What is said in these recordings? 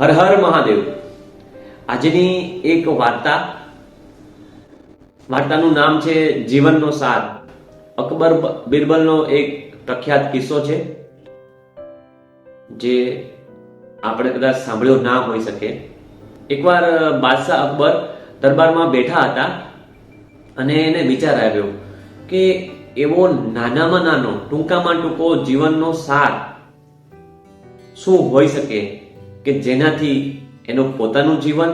હર હર મહાદેવ. આજની એક વાર્તા, વાર્તાનું નામ છે જીવનનો સાર. અકબર બિરબલનો એક પ્રખ્યાત કિસ્સો છે, જે આપણે કદાચ સાંભળ્યો ના હોઈ શકે. એકવાર બાદશાહ અકબર દરબારમાં બેઠા હતા અને એને વિચાર આવ્યો કે એવો નાનામાં નાનો, ટૂંકામાં ટૂંકો જીવનનો સાર શું હોઈ શકે? કે જેનાથી એનું પોતાનું જીવન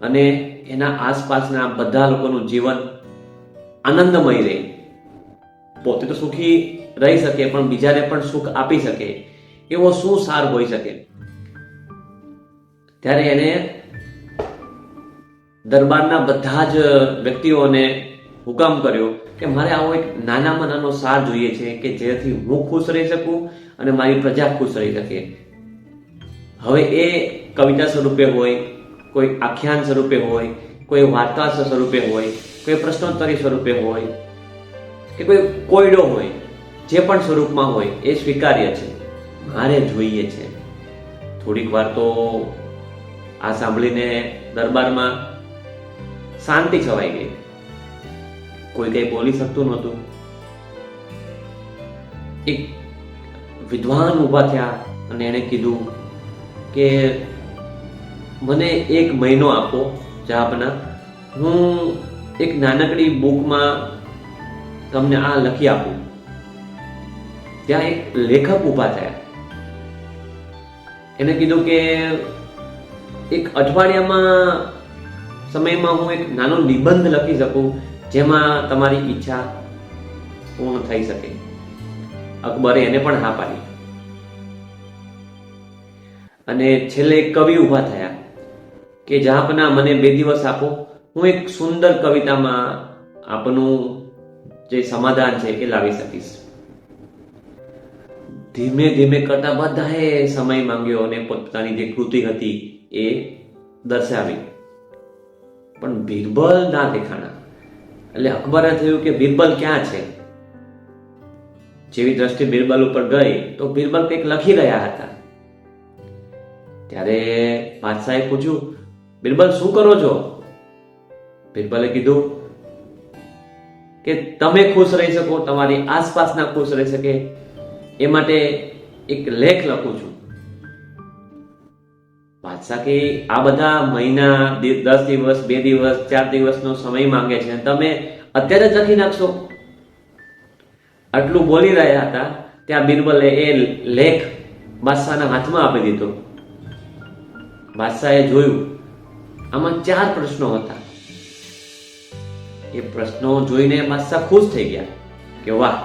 અને એના આસપાસના બધા લોકોનું જીવન આનંદમય રહે. પોતે તો સુખી રહી શકે, પણ બીજાને પણ સુખ આપી શકે. એવો શું સાર હોઈ શકે. ત્યારે એને દરબારના બધા જ વ્યક્તિઓને હુકમ કર્યો કે મારે આવો એક નાનામાં નાનો સાર જોઈએ છે કે જેથી હું ખુશ રહી શકું અને મારી પ્રજા ખુશ રહી શકે. હવે એ કવિતા સ્વરૂપે હોય, કોઈ આખ્યાન સ્વરૂપે હોય, કોઈ વાર્તા સ્વરૂપે હોય, કોઈ પ્રશ્નોત્તરી સ્વરૂપે હોય, કે કોઈ કોયડો હોય, જે પણ સ્વરૂપમાં હોય, એ સ્વીકાર્ય છે. મારે જોઈએ છે. થોડીક વાર તો આ સાંભળીને દરબારમાં શાંતિ છવાઈ ગઈ. કોઈ કઈ બોલી શકતું નહોતું. એક વિદ્વાન ઊભા થયા અને એણે કીધું કે મને એક મહિનો આપો જાપના. હું એક નાનકડી બુકમાં તમને આ લખી આપું. ત્યાં એક લેખક ઊભા થયા. એને કીધું કે એક અઠવાડિયામાં સમયમાં હું એક નાનો નિબંધ લખી શકું, જેમાં તમારી ઈચ્છા પૂર્ણ થઈ શકે. અકબરે એને પણ હા પાડી. અને છેલ્લે એક કવિ ઊભા થયા કે, જાપના મને બે દિવસ આપો. હું એક સુંદર કવિતામાં આપનું જે સમાધાન છે એ લાવી શકીશ. ધીમે ધીમે કરતા બધાએ સમય માંગ્યો અને પોતાની જે કૃતિ હતી એ દર્શાવી. પણ બિરબલ ના દેખાણા. એટલે અકબરે થયું કે બિરબલ ક્યાં છે? જેવી દ્રષ્ટિ બિરબલ ઉપર ગઈ તો બિરબલ કંઈક લખી રહ્યા હતા. ત્યારે બાદશાહે પૂછ્યું, બિરબલ, શું કરો છો? બિરબલે કીધું કે, તમે ખુશ રહી શકો, તમારી આસપાસના ખુશ રહી શકે. એ માટે એક લેખ લખું છું. બાદશાહ કે આ બધા મહિના દસ દિવસ, બે દિવસ, ચાર દિવસનો સમય માંગે છે તમે અત્યારે જ લખી નાખશો. આટલું બોલી રહ્યા હતા, ત્યાં બિરબલે એ લેખ બાદશાહના હાથમાં આપી દીધો. બાદશાહે જોયું. આમાં ચાર પ્રશ્નો હતા. એ પ્રશ્નો જોઈને બાદશાહ ખુશ થઈ ગયા કે વાહ,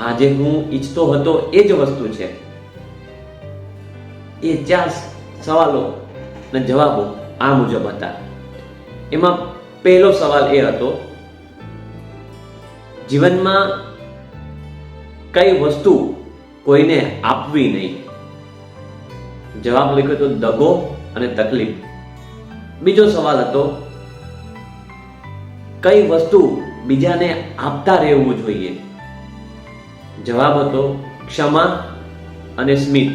આજે હું ઈચ્છતો હતો એ જ વસ્તુ છે. એ ચાર સવાલો ને જવાબો આ મુજબ હતા. એમાં પહેલો સવાલ એ હતો, જીવનમાં કઈ વસ્તુ કોઈને આપવી નહીં. જવાબ લખ્યો તો દગો અને તકલીફ. બીજો સવાલ હતો, કઈ વસ્તુ બીજાને આપતા રહેવું જોઈએ? જવાબ હતો ક્ષમા અને સ્મિત.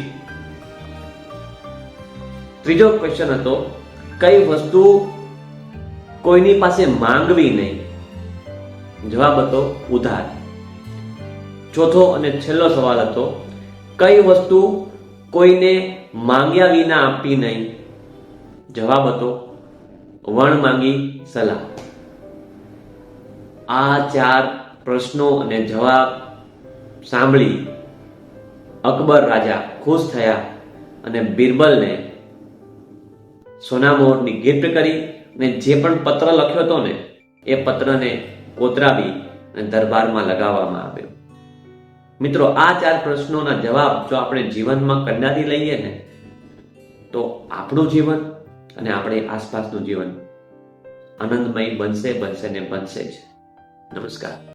ત્રીજો ક્વેશ્ચન હતો, કઈ વસ્તુ કોઈની પાસે માંગવી નહીં? જવાબ હતો ઉધાર. ચોથો અને છેલ્લો સવાલ હતો, કઈ વસ્તુ કોઈને માંગ્યા વિના આપી નહીં. જવાબ હતો, વણ માંગી સલાહ. આ ચાર પ્રશ્નો અને જવાબ સાંભળી અકબર રાજા ખુશ થયા અને બિરબલને સોનામોરની ગિફ્ટ કરી અને જે પણ પત્ર લખ્યો હતો ને, એ પત્રને કોતરાવી અને દરબારમાં લગાવવામાં આવ્યો. મિત્રો, આ ચાર પ્રશ્નોના જવાબ જો આપણે જીવનમાં કંડારી લઈએ ને, તો આપણું જીવન અને આપણે આસપાસનું જીવન આનંદમય બનશે બનશે ને બનશે જ. નમસ્કાર.